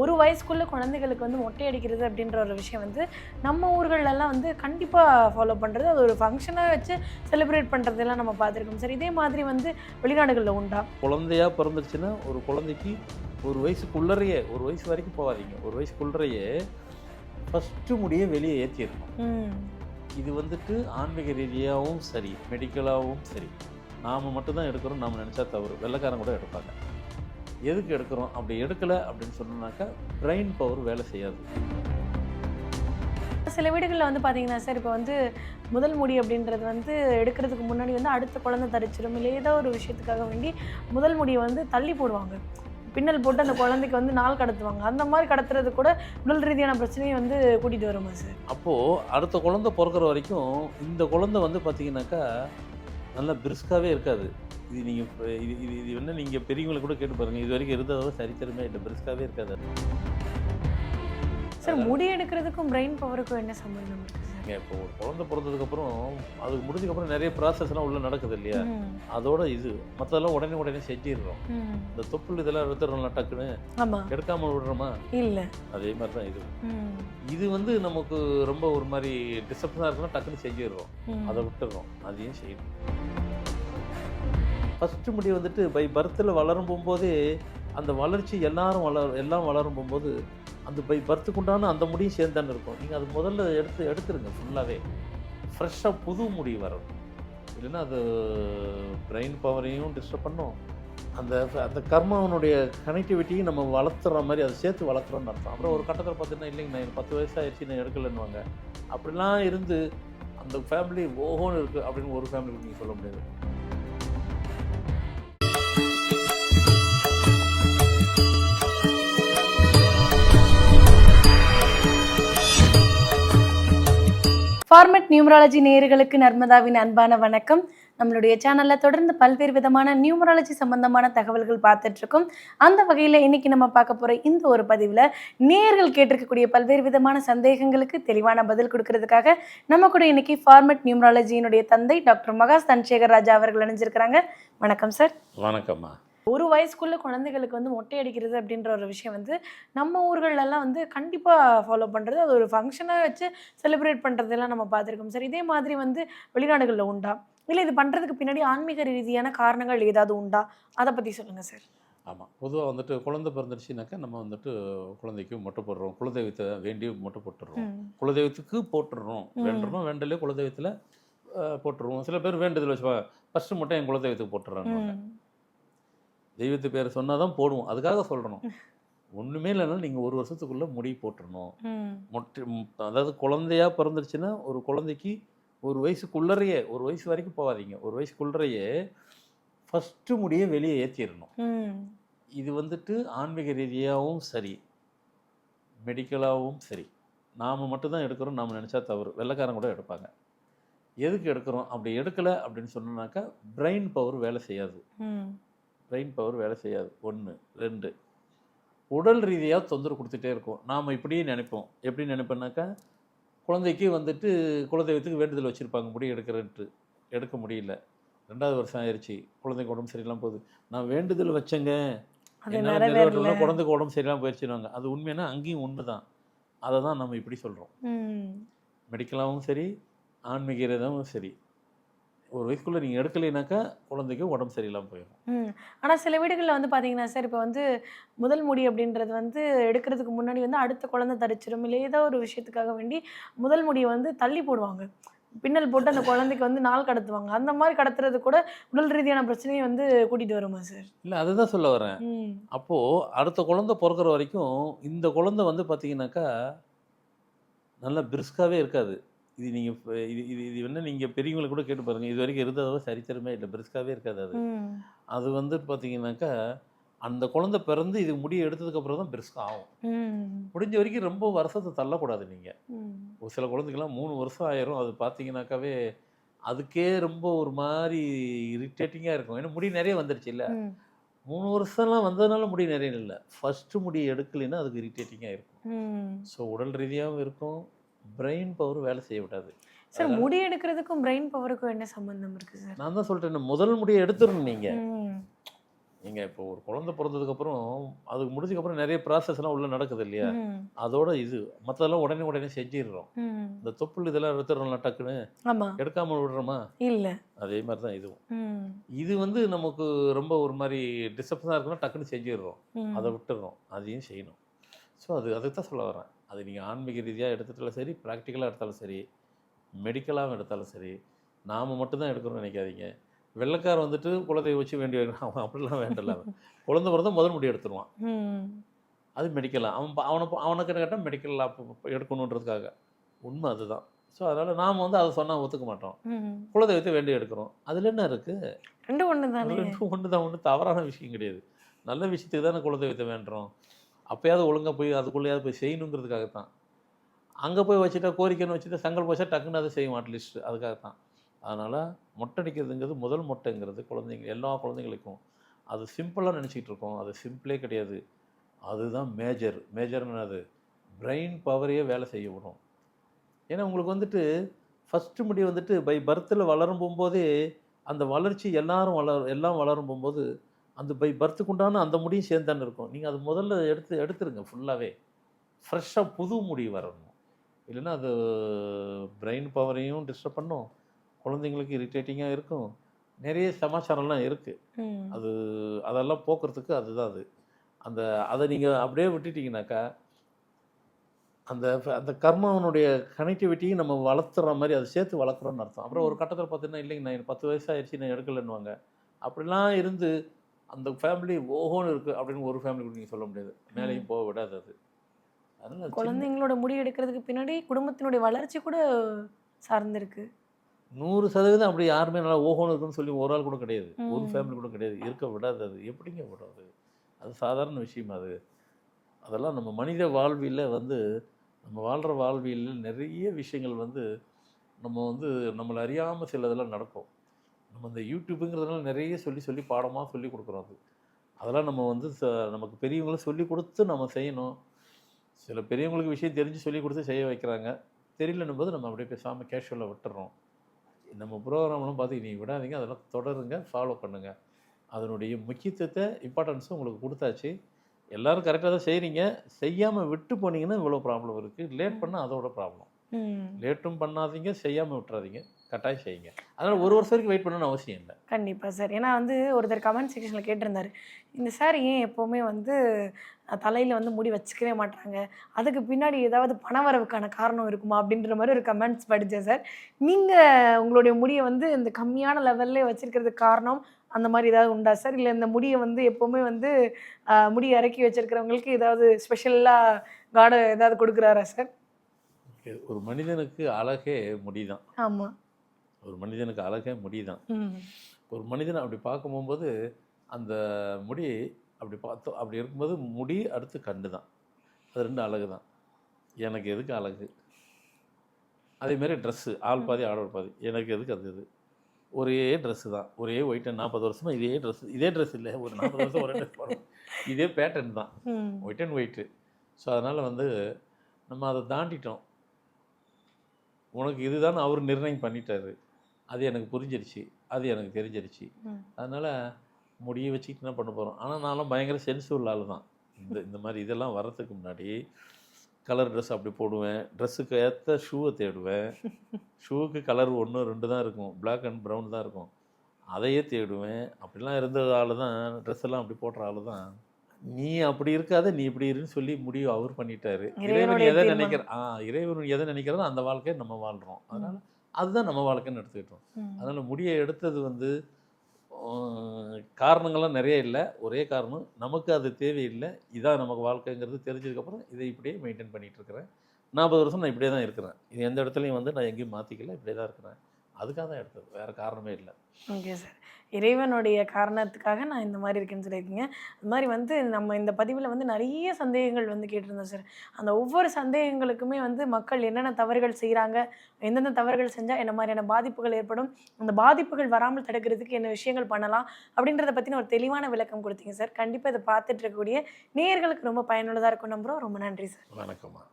ஒரு வயசுக்குள்ள குழந்தைகளுக்கு வந்து மொட்டை அடிக்கிறது அப்படின்ற ஒரு விஷயம் வந்து நம்ம ஊர்களெல்லாம் வந்து கண்டிப்பாக ஃபாலோ பண்ணுறது அது ஒரு ஃபங்க்ஷனாக வச்சு செலிப்ரேட் பண்ணுறதெல்லாம் நம்ம பார்த்துருக்கோம். சார் இதே மாதிரி வந்து வெளிநாடுகளில் உண்டா? குழந்தையா பிறந்துருச்சுன்னா ஒரு குழந்தைக்கு ஒரு வயசுக்குள்ளறையே ஒரு வயசு வரைக்கும் போகாதீங்க. ஒரு வயசுக்குள்ளறையே ஃபஸ்ட்டு முடிய வெளியே ஏற்றிடணும் இது வந்துட்டு ஆன்மீக ரீதியாகவும் சரி மெடிக்கலாகவும் சரி. நாம் மட்டும்தான் எடுக்கிறோம் நாம் நினச்சா தவறு. வெள்ளைக்காரன் கூட எடுப்பாங்க. எதுக்கு எடுக்கிறோம்? அப்படி எடுக்கலை அப்படின்னு சொன்னோம்னாக்கா பிரெயின் பவர் வேலை செய்யாது. சில வீடுகளில் வந்து பார்த்தீங்கன்னா சார் இப்போ வந்து முதல் முடி அப்படின்றது வந்து எடுக்கிறதுக்கு முன்னாடி வந்து அடுத்த குழந்தை தரிச்சிடும் இல்லை ஏதோ ஒரு விஷயத்துக்காக வேண்டி முதல் முடியை வந்து தள்ளி போடுவாங்க. பின்னல் போட்டு அந்த குழந்தைக்கு வந்து நாள் கடத்துவாங்க. அந்த மாதிரி கடத்துறது கூட உடல் ரீதியான பிரச்சனையை வந்து கூட்டிகிட்டு வருமா சார்? அப்போது அடுத்த குழந்தை பிறக்கிற வரைக்கும் இந்த குழந்தை வந்து பார்த்தீங்கன்னாக்கா நல்லா பிரிஸ்காவே இருக்காது. இது நீங்கள் இது இது இது என்ன நீங்கள் பெரியவங்களை கூட கேட்டு பாருங்கள் இது வரைக்கும் இருந்ததோட சரித்திரமே இல்லை. பிரிஸ்காவே இருக்காது சார் முடி எடுக்கிறதுக்கும் பிரெயின் பவருக்கும் என்ன சம்பந்தம் இருக்கு சார்? நீங்கள் இப்போ ஒரு குழந்தை பிறந்ததுக்கப்புறம் அதுக்கு முடிஞ்சதுக்கப்புறம் நிறைய ப்ராசஸ்லாம் உள்ளே நடக்குது இல்லையா? அதோட இது மற்றதெல்லாம் உடனே உடனே செஞ்சிடுறோம். இந்த தொப்புள் இதெல்லாம் எடுத்துடுறோம்ல டக்குன்னு. ஆமா. எடுக்காமல் விடுறோமா? இல்ல. அதே மாதிரி தான் இது இது வந்து நமக்கு ரொம்ப ஒரு மாதிரி டிஸ்டர்பன்ஸாக இருக்குன்னா டக்குன்னு செஞ்சிடுறோம். அதை விட்டுடுறோம். அதையும் செய்யணும். ஃபஸ்ட்டு முடி வந்துட்டு பை பர்த்தில் வளரும் போகும்போதே அந்த வளர்ச்சி எல்லாரும் வளர் எல்லாம் வளரும் போகும்போது அந்த பை பர்த்துக்கு உண்டான அந்த முடியும் சேர்ந்தானு இருக்கும். நீங்கள் அது முதல்ல எடுத்து எடுத்துருங்க ஃபுல்லாகவே ஃப்ரெஷ்ஷாக புது முடி வரும் இல்லைன்னா அது பிரெயின் பவரையும் டிஸ்டர்ப் பண்ணும். அந்த அந்த கர்மாவனுடைய கனெக்டிவிட்டியும் நம்ம வளர்த்துற மாதிரி அதை சேர்த்து வளர்க்குறோம்னு அர்த்தம். அப்புறம் ஒரு கட்டத்தில் பார்த்தீங்கன்னா இல்லைங்க நான் எனக்கு பத்து வயசாகிடுச்சு நான் எடுக்கலைன்னுவாங்க. அப்படிலாம் இருந்து அந்த ஃபேமிலி ஓஹோன்னு இருக்குது அப்படின்னு ஒரு ஃபேமிலி நீங்கள் சொல்ல முடியாது. ஃபார்மெட் நியூமராலஜி நேயர்களுக்கு நர்மதாவின் அன்பான வணக்கம். நம்மளுடைய சேனலில் தொடர்ந்து பல்வேறு விதமான நியூமராலஜி சம்பந்தமான தகவல்கள் பார்த்துட்ருக்கோம் அந்த வகையில் இன்றைக்கி நம்ம பார்க்க போகிற இந்த ஒரு பதிவில் நேர்கள் கேட்டிருக்கக்கூடிய பல்வேறு விதமான சந்தேகங்களுக்கு தெளிவான பதில் கொடுக்கறதுக்காக நம்ம கூட இன்னைக்கு ஃபார்மெட் நியூமராலஜியினுடைய தந்தை டாக்டர் மகாஸ் தன்சேகர் ராஜா அவர்கள் இணைஞ்சிருக்கிறாங்க. வணக்கம் சார். வணக்கம்மா. ஒரு வயசுக்குள்ள குழந்தைகளுக்கு வந்து மொட்டை அடிக்கிறது அப்படின்ற ஒரு விஷயம் வந்து நம்ம ஊர்களெல்லாம் வந்து கண்டிப்பாக ஃபாலோ பண்ணுறது அது ஒரு ஃபங்க்ஷனாக வச்சு செலிப்ரேட் பண்ணுறதெல்லாம் நம்ம பார்த்துருக்கோம். சார் இதே மாதிரி வந்து வெளிநாடுகளில் உண்டா? இல்லை இது பண்ணுறதுக்கு பின்னாடி ஆன்மீக ரீதியான காரணங்கள் ஏதாவது உண்டா? அதை பற்றி சொல்லுங்கள் சார் ஆமாம் பொதுவாக வந்துட்டு குழந்தை பிறந்துருச்சுனாக்கா நம்ம வந்துட்டு குழந்தைக்கு மொட்டை போடுறோம் குலதெய்வத்தை வேண்டி மொட்டை போட்டுடுறோம் குலதெய்வத்துக்கு போட்டுடுறோம். வேண்டுறோம் வேண்டலே குலதெய்வத்தில் போட்டுருவோம். சில பேர் வேண்டுதல் வச்சுப்பா ஃபஸ்ட்டு மட்டும் என் குலதெய்வத்துக்கு போட்டுறாங்க தெய்வத்து பேரை சொன்னால் தான் போடுவோம். அதுக்காக சொல்கிறோம் ஒன்றுமே இல்லைன்னா நீங்கள் ஒரு வருஷத்துக்குள்ளே முடி போட்டுறணும். மொட்டை அதாவது குழந்தையா பிறந்துருச்சுன்னா ஒரு குழந்தைக்கு ஒரு வயசுக்குள்ளறையே ஒரு வயசு வரைக்கும் போகாதீங்க. ஒரு வயசுக்குள்ளறையே ஃபஸ்ட்டு முடியை வெளியே ஏற்றிடணும் இது வந்துட்டு ஆன்மீக ரீதியாகவும் சரி மெடிக்கலாகவும் சரி. நாம் மட்டும்தான் எடுக்கிறோம் நாம் நினச்சா தவறு. வெள்ளைக்காரன் கூட எடுப்பாங்க. எதுக்கு எடுக்கிறோம்? அப்படி எடுக்கலை அப்படின்னு சொன்னோம்னாக்கா பிரெயின் பவர் வேலை செய்யாது. பிரெயின் பவர் வேலை செய்யாது. ஒன்று ரெண்டு உடல் ரீதியாக தொந்தரவு கொடுத்துட்டே இருக்கும். நாம் இப்படியே நினைப்போம். எப்படி நினைப்போம்னாக்கா குழந்தைக்கு வந்துட்டு குலதெய்வத்துக்கு வேண்டுதல் வச்சுருப்பாங்க. முடி எடுக்கிறன்ட்டு. எடுக்க முடியல. ரெண்டாவது வருஷம் ஆயிடுச்சு குழந்தைக்கு உடம்பு சரியில்லாம போகுது. நான் வேண்டுதல் வச்சேங்க. குழந்தைக்கு உடம்பு சரியில்லாம போயிடுச்சுனாங்க அது உண்மையான அங்கேயும் உண்மை தான் அதை தான் நம்ம இப்படி சொல்கிறோம். மெடிக்கலாகவும் சரி ஆன்மீக சரி. ஒரு வயசுக்குள்ளே நீங்கள் எடுக்கலைனாக்கா குழந்தைக்கு உடம்பு சரியில்லாமல் போயிடும். ஆனால் சில வீடுகளில் வந்து பார்த்தீங்கன்னா சார் இப்போ வந்து முதல் முடி அப்படின்றது வந்து எடுக்கிறதுக்கு முன்னாடி வந்து அடுத்த குழந்தை தரிச்சிடும் இல்லை ஏதோ ஒரு விஷயத்துக்காக வேண்டி முதல் முடியை வந்து தள்ளி போடுவாங்க. பின்னல் போட்டு அந்த குழந்தைக்கு வந்து நாள் கடத்துவாங்க. அந்த மாதிரி கடத்துறது கூட உடல் ரீதியான பிரச்சனையை வந்து கூட்டிகிட்டு வருமா சார் இல்லை அதுதான் சொல்ல வரேன். அப்போது அடுத்த குழந்தை பிறக்கிற வரைக்கும் இந்த குழந்தை வந்து பார்த்தீங்கன்னாக்கா நல்லா பிரிஸ்காவே இருக்காது. இது நீங்கள் இது இது இது என்ன நீங்கள் பெரியவங்களை கூட கேட்டு பாருங்கள் இது வரைக்கும் இருந்ததோட சரித்திரமே இல்லை. பிரிஸ்காவே இருக்காது அது. அது வந்து பார்த்தீங்கன்னாக்கா அந்த குழந்தை பிறந்து இது முடிய எடுத்ததுக்கப்புறம் தான் பிரிஸ்கா ஆகும். முடிஞ்ச வரைக்கும் ரொம்ப வருஷத்தை தள்ளக்கூடாது நீங்கள் ஒரு சில குழந்தைக்கெல்லாம் மூணு வருஷம் ஆயிரும். அது பார்த்தீங்கன்னாக்காவே அதுக்கே ரொம்ப ஒரு மாதிரி இரிட்டேட்டிங்காக இருக்கும். ஏன்னா முடி நிறைய வந்துருச்சு இல்லை. மூணு வருஷம்லாம் வந்ததுனால முடி நிறைய இல்லை. ஃபஸ்ட்டு முடி எடுக்கலைன்னா அதுக்கு இரிட்டேட்டிங்காக இருக்கும். ஸோ உடல் ரீதியாகவும் இருக்கும். பிரெயின் பவர் வேலை செய்ய விடாது. சார் முடி எடுக்கிறதுக்கும் பிரெயின் பவருக்கும் என்ன சம்பந்தம் இருக்கு சார் நான் தான் சொல்லிட்டேன் முதல் முடியை எடுத்துடணும் நீங்கள் நீங்கள் இப்போ ஒரு குழந்தை பிறந்ததுக்கப்புறம் அதுக்கு முடிஞ்சதுக்கப்புறம் நிறைய ப்ராசஸ்லாம் உள்ளே நடக்குது இல்லையா? அதோட இது மற்றதெல்லாம் உடனே உடனே செஞ்சிடுறோம். இந்த தொப்புள் இதெல்லாம் எடுத்துடுறோம்ல டக்குன்னு? எடுக்காமல் விடுறோமா? இல்ல. அதே மாதிரி தான் இதுவும். இது வந்து நமக்கு ரொம்ப ஒரு மாதிரி டிஸ்டர்பன்ஸாக இருக்குன்னா டக்குன்னு செஞ்சிடுறோம். அதை விட்டுடுறோம் அதையும் செய்யணும். ஸோ அது அதுக்கு தான் சொல்ல வரேன். அது நீங்கள் ஆன்மீக ரீதியாக எடுத்துட்டாலும் சரி ப்ராக்டிக்கலாக எடுத்தாலும் சரி மெடிக்கலாகவும் எடுத்தாலும் சரி நாம் மட்டும்தான் எடுக்கணும்னு நினைக்காதீங்க. வெள்ளைக்காரன் வந்துட்டு குலதெய்வம் வச்சு வேண்டிய அவன் அப்படிலாம் வேண்டல குழந்தை பிறந்தா முதல் முடி எடுத்துருவான். அது மெடிக்கலாக அவன் அவனை அவனுக்கு கேட்டால் மெடிக்கல் எடுக்கணுன்றதுக்காக. உண்மை அதுதான். ஸோ அதனால் நாம் வந்து அதை சொன்னால் ஒத்துக்க மாட்டோம். குலதெய்வத்தை வேண்டி எடுக்கிறோம். அதில் என்ன இருக்குது ரெண்டும் ஒண்ணு தானே ரெண்டும் ஒன்று தான் ஒன்று தவறான விஷயம் கிடையாது. நல்ல விஷயத்துக்கு தானே குலதெய்வத்தை வேண்டுறோம். அப்போயாவது ஒழுங்காக போய் அதுக்குள்ளேயாவது போய் செய்யணுங்கிறதுக்காக தான் அங்கே போய் வச்சுட்டா கோரிக்கைன்னு வச்சுட்டா சங்கல் போச்சா டக்குன்னு அதை செய்யும் அட்லீஸ்ட் அதுக்காக தான் அதனால் மொட்டை அடிக்கிறதுங்கிறது முதல் மொட்டைங்கிறது குழந்தைங்க எல்லா குழந்தைங்களுக்கும். அது சிம்பிளாக நினச்சிக்கிட்டு இருக்கோம். அது சிம்பிளே கிடையாது. அதுதான் மேஜர் மேஜர்னு அது பிரெயின் பவரையே வேலை செய்ய விடும். ஏன்னா உங்களுக்கு வந்துட்டு ஃபஸ்ட்டு முடி வந்துட்டு பை பர்த்தில் வளரும் போகும்போதே அந்த வளர்ச்சி எல்லாரும் வளர் எல்லாம் வளரும் போகும்போது அந்த பை பர்த்துக்கு உண்டான அந்த முடியும் சேர்ந்து தானே இருக்கும். நீங்கள் அது முதல்ல எடுத்து எடுத்துருங்க ஃபுல்லாகவே ஃப்ரெஷ்ஷாக புது முடி வரணும். இல்லைன்னா அது பிரெயின் பவரையும் டிஸ்டர்ப் பண்ணும். குழந்தைங்களுக்கு இரிட்டேட்டிங்காக இருக்கும். நிறைய சமாச்சாரம்லாம் இருக்குது. அது அதெல்லாம் போக்குறதுக்கு அதுதான் அது. அந்த அதை நீங்கள் அப்படியே விட்டுட்டீங்கனாக்கா அந்த அந்த கர்மாவனுடைய கனெக்டிவிட்டியும் நம்ம வளர்த்துற மாதிரி அதை சேர்த்து வளர்க்குறோன்னு அர்த்தம். அப்புறம் ஒரு கட்டத்தில் பார்த்தீங்கன்னா இல்லைங்க நான் பத்து வயசாகிடுச்சு நான் எடுக்கலைன்னுவாங்க. அப்படிலாம் இருந்து அந்த ஃபேமிலி ஓஹோன்னு இருக்குது அப்படின்னு ஒரு ஃபேமிலி கூட நீங்கள் சொல்ல முடியாது. மேலேயும் போக விடாது அது. அதனால் குழந்தைங்களோட முடி எடுக்கிறதுக்கு பின்னாடி குடும்பத்தினுடைய வளர்ச்சி கூட சார்ந்திருக்கு. நூறு சதவீதம் அப்படி யாருமே நல்லா ஓஹோன்னு இருக்குன்னு சொல்லி ஒரு ஆள் கூட கிடையாது. ஒரு. ஃபேமிலி கூட கிடையாது. இருக்க விடாது அது. எப்படிங்க விடாது அது? சாதாரண விஷயம் அது. அதெல்லாம் நம்ம மனித வாழ்வியல வந்து நம்ம வாழ்கிற வாழ்வியலில் நிறைய விஷயங்கள் வந்து நம்ம வந்து நம்மளை அறியாமல் சிலதெல்லாம் நடக்கும். நம்ம இந்த யூடியூப்புங்கிறதுனால நிறைய சொல்லி சொல்லி பாடமாக சொல்லி கொடுக்குறோம் அது. அதெல்லாம் நம்ம வந்து நமக்கு பெரியவங்களும் சொல்லி கொடுத்து நம்ம செய்யணும். சில பெரியவங்களுக்கு விஷயம் தெரிஞ்சு சொல்லி கொடுத்து செய்ய வைக்கிறாங்க. தெரியலன்னும் போது நம்ம அப்படியே பேசாமல் கேஷுவலாக விட்டுறோம். நம்ம ப்ரோக்ராம்லாம் பார்த்து நீங்கள் விடாதீங்க அதெல்லாம் தொடருங்க ஃபாலோ பண்ணுங்கள் அதனுடைய முக்கியத்துவத்தை இம்பார்ட்டன்ஸும் உங்களுக்கு கொடுத்தாச்சு. எல்லாரும் கரெக்டாக தான் செய்கிறீங்க செய்யாமல் விட்டு போனீங்கன்னா இவ்வளோ ப்ராப்ளம் இருக்குது லேட் பண்ணால் அதோட ப்ராப்ளம். லேட்டும் பண்ணாதீங்க செய்யாமல் விட்டுறாதீங்க. கட்டாயம் செய்யுங்க. அதனால் ஒரு வருஷம் வரைக்கும் வெயிட் பண்ணணும்னு அவசியம் இல்லை. கண்டிப்பா சார். ஏன்னா வந்து ஒருத்தர் கமெண்ட் செக்ஷனில் கேட்டிருந்தாரு. இந்த சார் ஏன் எப்போவுமே வந்து தலையில வந்து முடி வச்சுக்கவே மாட்டாங்க அதுக்கு பின்னாடி ஏதாவது பணவரவுக்கான காரணம் இருக்குமா? அப்படின்ற மாதிரி ஒரு கமெண்ட்ஸ் படித்தேன் சார் நீங்கள் உங்களுடைய முடியை வந்து இந்த கம்மியான லெவல்லே வச்சிருக்கிறதுக்கு காரணம் அந்த மாதிரி ஏதாவது உண்டா சார் இல்லை இந்த முடியை வந்து எப்போவுமே வந்து முடி இறக்கி வச்சிருக்கிறவங்களுக்கு ஏதாவது ஸ்பெஷலாக காட ஏதாவது கொடுக்குறாரா சார் ஒரு மனிதனுக்கு அழகே முடிதான். ஆமாம் ஒரு மனிதனுக்கு அழகே முடிதான். ம். ஒரு மனிதனை அப்படி பார்க்கும் போகும்போது அந்த முடி அப்படி பார்த்தோம் அப்படி இருக்கும்போது முடி அடுத்து கண்டு தான் அது ரெண்டு அழகு தான் எனக்கு எதுக்கு அழகு? அதேமாரி ட்ரெஸ்ஸு ஆள் பாதி ஆடவர் பாதி. எனக்கு எதுக்கு அது இது? ஒரே ட்ரெஸ்ஸு தான். ஒரே ஒயிட் அண்ட் நாற்பது வருஷமா இதே ட்ரெஸ் இதே ட்ரெஸ் இல்லை. ஒரு நாற்பது வருஷம் ஒரே ட்ரெஸ் போடுறோம் இதே பேட்டர்ன் தான். ஒயிட் அண்ட் ஒயிட்டு ஸோ அதனால் வந்து நம்ம அதை தாண்டிட்டோம். உனக்கு இதுதான் அவர் நிர்ணயம் பண்ணிட்டாரு. அது எனக்கு புரிஞ்சிருச்சு. அது எனக்கு தெரிஞ்சிருச்சு. அதனால் முடிய வச்சுக்கிட்டு என்ன பண்ண போகிறோம் ஆனால் நான்லாம் பயங்கர சென்சிபிள் ஆள் தான். இந்த இந்த மாதிரி இதெல்லாம் வர்றதுக்கு முன்னாடி கலர் ட்ரெஸ் அப்படி போடுவேன். ட்ரெஸ்ஸுக்கு ஏற்ற ஷூவை தேடுவேன். ஷூவுக்கு கலர் ஒன்று ரெண்டு தான் இருக்கும். Black அண்ட் ப்ரௌன் தான் இருக்கும். அதையே தேடுவேன். அப்படிலாம் இருந்த ஆள் தான் ட்ரெஸ் எல்லாம் அப்படி போடுற ஆள் தான். நீ அப்படி இருக்காத நீ இப்படி இருன்னு சொல்லி முடிவு அவர் பண்ணிட்டாரு. இறைவன் எதை. நினைக்கிற ஆ இறைவன் எதை நினைக்கிறதோ அந்த வாழ்க்கையை நம்ம வாழ்கிறோம் அதனால் அதுதான் நம்ம வாழ்க்கைன்னு எடுத்துக்கிட்டோம். அதனால் முடியை எடுத்தது வந்து காரணங்கள்லாம் நிறைய இல்லை. ஒரே காரணம் நமக்கு அது தேவையில்லை. இதான் நமக்கு வாழ்க்கைங்கிறது தெரிஞ்சதுக்கப்புறம் இதை இப்படியே மெயின்டைன் பண்ணிகிட்டு இருக்கிறேன். நாற்பது வருஷம் நான் இப்படியே தான் இருக்கிறேன். இது எந்த இடத்துலையும் வந்து நான் எங்கேயும் மாற்றிக்கல இப்படியே தான் இருக்கிறேன். அதுக்காக தான் எடுத்தது. வேறு காரணமே இல்லை. Okay sir. இறைவனுடைய காரணத்துக்காக நான் இந்த மாதிரி இருக்கேன்னு சொல்லியிருக்கீங்க. அது மாதிரி வந்து நம்ம இந்த பதிவில் வந்து நிறைய சந்தேகங்கள் வந்து கேட்டிருந்தோம் சார். அந்த ஒவ்வொரு சந்தேகங்களுக்குமே வந்து மக்கள் என்னென்ன தவறுகள் செய்கிறாங்க எந்தெந்த தவறுகள் செஞ்சால் என்ன மாதிரியான பாதிப்புகள் ஏற்படும் அந்த பாதிப்புகள் வராமல் தடுக்கிறதுக்கு என்ன விஷயங்கள் பண்ணலாம் அப்படின்றத பற்றின ஒரு தெளிவான விளக்கம் கொடுத்தீங்க சார். கண்டிப்பாக இதை பார்த்துட்டு இருக்கக்கூடிய நேயர்களுக்கு ரொம்ப பயனுள்ளதாக இருக்கும் நம்புகிறோம் ரொம்ப நன்றி சார். வணக்கம்மா.